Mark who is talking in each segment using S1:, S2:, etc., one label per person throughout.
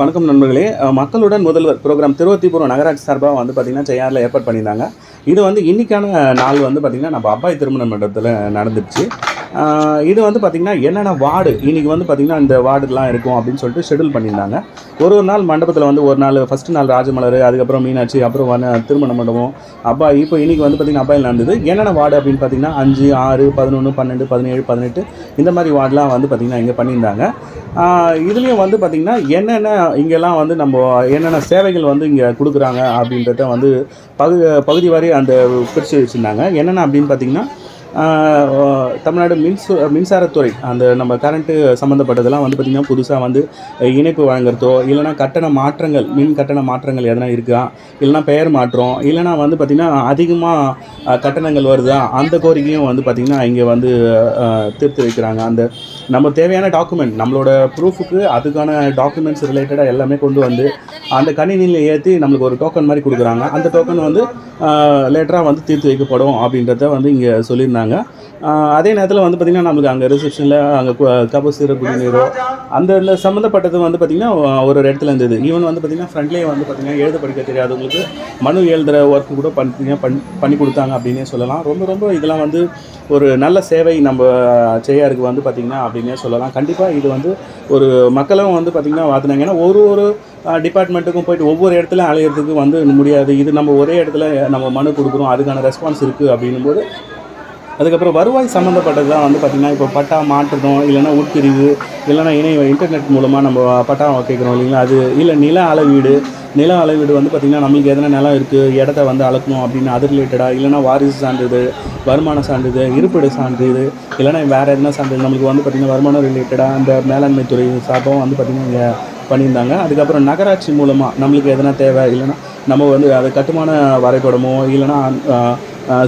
S1: வணக்கம் நண்பர்களே. மக்களுடன் முதல்வர் ப்ரோக்ராம் திருவத்திபுரம் நகராட்சி சார்பாக வந்து பார்த்திங்கன்னா செய்யாரில் ஏற்பாடு பண்ணியிருந்தாங்க. இது வந்து இன்றைக்கான நாள் வந்து பார்த்திங்கன்னா நம்ம அப்பாய் திருமண மண்டபத்தில் நடந்துச்சு இது வந்து பார்த்திங்கன்னா என்னென்ன வார்டு? இன்றைக்கி வந்து பார்த்திங்கன்னா இந்த வார்டுலாம் இருக்கும் அப்படின்னு சொல்லிட்டு ஷெடியூல் பண்ணியிருந்தாங்க. ஒரு ஒரு நாள் மண்டபத்தில் வந்து ஒரு நாள் ஃபஸ்ட்டு நாள் ராஜமலர் அதுக்கப்புறம் மீனாட்சி அப்புறம் வந்து திருமண மண்டபம் அப்பா இப்போ இன்றைக்கி வந்து பார்த்திங்கன்னா அப்பாயில் நடந்தது. என்னென்ன வார்டு அப்படின்னு பார்த்திங்கன்னா அஞ்சு ஆறு பதினொன்று பன்னெண்டு பதினேழு பதினெட்டு இந்த மாதிரி வார்டுலாம் வந்து பார்த்திங்கன்னா இங்கே பண்ணியிருந்தாங்க. இதுலேயும் வந்து பார்த்திங்கன்னா என்னென்ன இங்கெல்லாம் வந்து நம்ம என்னென்ன சேவைகள் வந்து இங்கே கொடுக்குறாங்க அப்படின்றத வந்து பகு பகுதி வாரி அந்த பிரித்து வச்சுருந்தாங்க. என்னென்ன அப்படின்னு பார்த்திங்கன்னா தமிழ்நாடு மின்சு மின்சாரத்துறை அந்த நம்ம கரண்ட்டு சம்மந்தப்பட்டதெல்லாம் வந்து பார்த்திங்கன்னா புதுசாக வந்து இணைப்பு வழங்குறதோ இல்லைனா கட்டண மாற்றங்கள் மின் கட்டண மாற்றங்கள் எதனா இருக்கா இல்லைனா பெயர் மாற்றம் இல்லைனா வந்து பார்த்திங்கன்னா அதிகமாக கட்டணங்கள் வருதா அந்த கோரிக்கையும் வந்து பார்த்திங்கன்னா இங்கே வந்து தீர்த்து வைக்கிறாங்க. அந்த நம்ம தேவையான டாக்குமெண்ட் நம்மளோட ப்ரூஃபுக்கு அதுக்கான டாக்குமெண்ட்ஸ் ரிலேட்டடாக எல்லாமே கொண்டு வந்து அந்த கணினியில் ஏற்றி நம்மளுக்கு ஒரு டோக்கன் மாதிரி கொடுக்குறாங்க. அந்த டோக்கன் வந்து லேட்டராக வந்து தீர்த்து வைக்கப்படும் அப்படின்றத வந்து இங்கே சொல்லியிருந்தாங்க. பண்ணுறாங்க அதே நேரத்தில் வந்து பார்த்திங்கன்னா நம்மளுக்கு அங்கே ரிசப்ஷனில் அங்கே கபசுர குடிநீரோ அந்த இந்த சம்மந்தப்பட்டது வந்து பார்த்திங்கன்னா ஒரு ஒரு இடத்துல இருந்தது. ஈவன் வந்து பார்த்திங்கன்னா ஃப்ரெண்ட்லேயே வந்து பார்த்திங்கன்னா எழுத படிக்க தெரியாதவங்களுக்கு மனு எழுதுகிற ஒர்க்கு கூட பண்ணி பண்ணி கொடுத்தாங்க அப்படின்னே சொல்லலாம். ரொம்ப ரொம்ப இதெல்லாம் வந்து ஒரு நல்ல சேவை நம்ம செய்யாருக்கு வந்து பார்த்திங்கன்னா அப்படின்னே சொல்லலாம். கண்டிப்பாக இது வந்து ஒரு மக்களும் வந்து பார்த்திங்கன்னா வாத்தினாங்க ஏன்னா ஒரு ஒரு டிபார்ட்மெண்ட்டுக்கும் போயிட்டு ஒவ்வொரு இடத்துல அலையிறதுக்கு வந்து முடியாது. இது நம்ம ஒரே இடத்துல நம்ம மனு கொடுக்குறோம். அதுக்கான ரெஸ்பான்ஸ் இருக்குது அப்படின்னும் போது அதுக்கப்புறம் வருவாய் சம்மந்தப்பட்டது தான் வந்து பார்த்திங்கன்னா இப்போ பட்டா மாற்றணும் இல்லைன்னா உட்பிரிவு இல்லைன்னா இணைய இன்டர்நெட் மூலமாக நம்ம பட்டா கேட்குறோம் இல்லைங்களா? அது இல்லை நில அளவீடு நில அளவீடு வந்து பார்த்திங்கன்னா நம்மளுக்கு எதனா நிலம் இருக்குது இடத்த வந்து அளக்கணும் அப்படின்னு அது ரிலேட்டடாக இல்லைன்னா வாரிசு சான்றிதழ் வருமான சான்றிதழ் இருப்பிட சான்றிதழ் இல்லைன்னா வேறு எதனா சான்றிதழ் நம்மளுக்கு வந்து பார்த்திங்கன்னா வருமானம் ரிலேட்டடாக அந்த மேலாண்மை துறை சார்பாகவும் வந்து பார்த்திங்கன்னா இங்கே பண்ணியிருந்தாங்க. அதுக்கப்புறம் நகராட்சி மூலமாக நம்மளுக்கு எதனா தேவை இல்லைன்னா நம்ம வந்து அது கட்டுமான வரைபடமோ இல்லைன்னா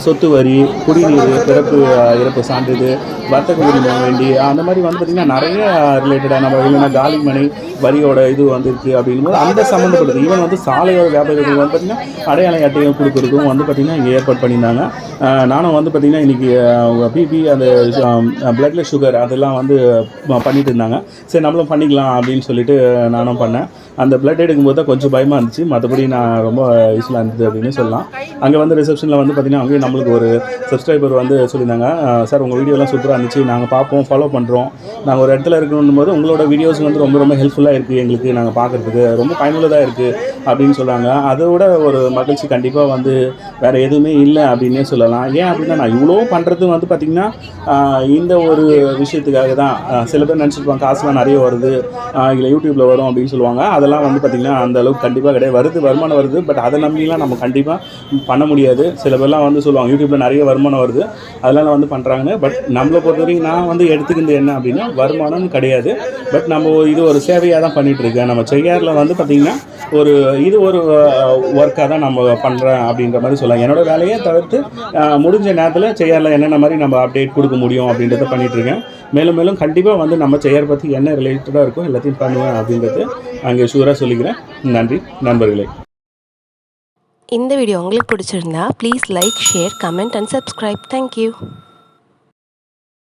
S1: சொத்து வரி குடிநீர் பிறப்பு இறப்பு சான்றிதழ் வர்த்தக உரிமம் வேண்டி அந்த மாதிரி வந்து பார்த்திங்கன்னா நிறைய ரிலேட்டடாக நம்ம இல்லைன்னா காலிமனை வரியோட இது வந்துருக்கு அப்படிங்கும்போது அந்த சம்மந்தப்படுது ஈவன் வந்து சாலையோட வியாபாரிகள் வந்து பார்த்திங்கன்னா அடையாள அட்டையும் கொடுக்குறதுக்கும் வந்து பார்த்திங்கன்னா இங்கே ஏற்பாடு பண்ணியிருந்தாங்க. நானும் வந்து பார்த்திங்கன்னா இன்றைக்கி பிபி அந்த பிளட்ல சுகர் அதெல்லாம் வந்து பண்ணிட்டு இருந்தாங்க. சரி நம்மளும் பண்ணிக்கலாம் அப்படின்னு சொல்லிட்டு நானும் பண்ணேன். அந்த பிளட் எடுக்கும்போது தான் கொஞ்சம் பயமாக இருந்துச்சு. மற்றபடி நான் ரொம்ப யூஸ்ஃபுல்லாக இருந்தது அப்படின்னு சொல்லலாம். அங்கே வந்து ரிசப்ஷனில் வந்து பார்த்திங்கன்னா அங்கேயும் நம்மளுக்கு ஒரு சப்ஸ்கிரைபர் வந்து சொல்லியிருந்தாங்க. சார் உங்கள் வீடியோலாம் சூப்பராக இருந்துச்சு. நாங்கள் பார்ப்போம் ஃபாலோ பண்ணுறோம் நாங்கள் ஒரு இடத்துல இருக்கணும் போது உங்களோட வீடியோஸ் வந்து ரொம்ப ரொம்ப ஹெல்ப்ஃபுல்லாக இருக்குது எங்களுக்கு நாங்கள் பார்க்குறதுக்கு. ரொம்ப பயனுள்ளதாக இருக்குது அப்படின்னு சொல்கிறாங்க அதோட ஒரு மகிழ்ச்சி கண்டிப்பாக வந்து வேறு எதுவுமே இல்லை அப்படின்னே சொல்லலாம். ஏன் அப்படின்னா நான் இவ்வளோ பண்ணுறது வந்து பார்த்திங்கன்னா இந்த ஒரு விஷயத்துக்காக தான். சில பேர் நினச்சிருப்பாங்க காசுலாம் நிறைய வருது. இல்லை யூடியூப்பில் வரும் அப்படின்னு சொல்லுவாங்க. அதெல்லாம் வந்து பார்த்திங்கன்னா அந்த அளவுக்கு கண்டிப்பாக கிடையாது. வருது வருமானம் வருது. பட் அதை நம்பிலாம் நம்ம கண்டிப்பாக பண்ண முடியாது. சில பேர்லாம் வந்து வந்து சொல்லுவாங்க. யூடியூப்பில் நிறைய வருமானம் வருது. அதெல்லாம் வந்து பண்ணுறாங்க பட் நம்மளை பொறுத்த வரைக்கும் நான் வந்து எடுத்துக்கிறது என்ன அப்படின்னா வருமானம் கிடையாது. பட் நம்ம இது ஒரு சேவையாக தான் பண்ணிட்டு இருக்கேன் நம்ம செய்யாரில் வந்து பார்த்திங்கன்னா ஒரு இது ஒரு ஒர்க்காக தான் நம்ம பண்ணுறேன் அப்படின்ற மாதிரி சொல்லலாம் என்னோட வேலையை தவிர்த்து முடிஞ்ச நேரத்தில் செய்யாரில் என்னென்ன மாதிரி நம்ம அப்டேட் கொடுக்க முடியும் அப்படின்றத பண்ணிட்டு இருக்கேன் மேலும் மேலும் கண்டிப்பாக வந்து நம்ம செய்யார் பற்றி என்ன ரிலேட்டடாக இருக்கோ எல்லாத்தையும் பண்ணுவேன் அப்படின்றது அங்கே ஷூராக சொல்லிக்கிறேன். நன்றி நண்பர்களே.
S2: இந்த வீடியோ உங்களுக்கு பிடிச்சிருந்தா please like share comment and subscribe thank you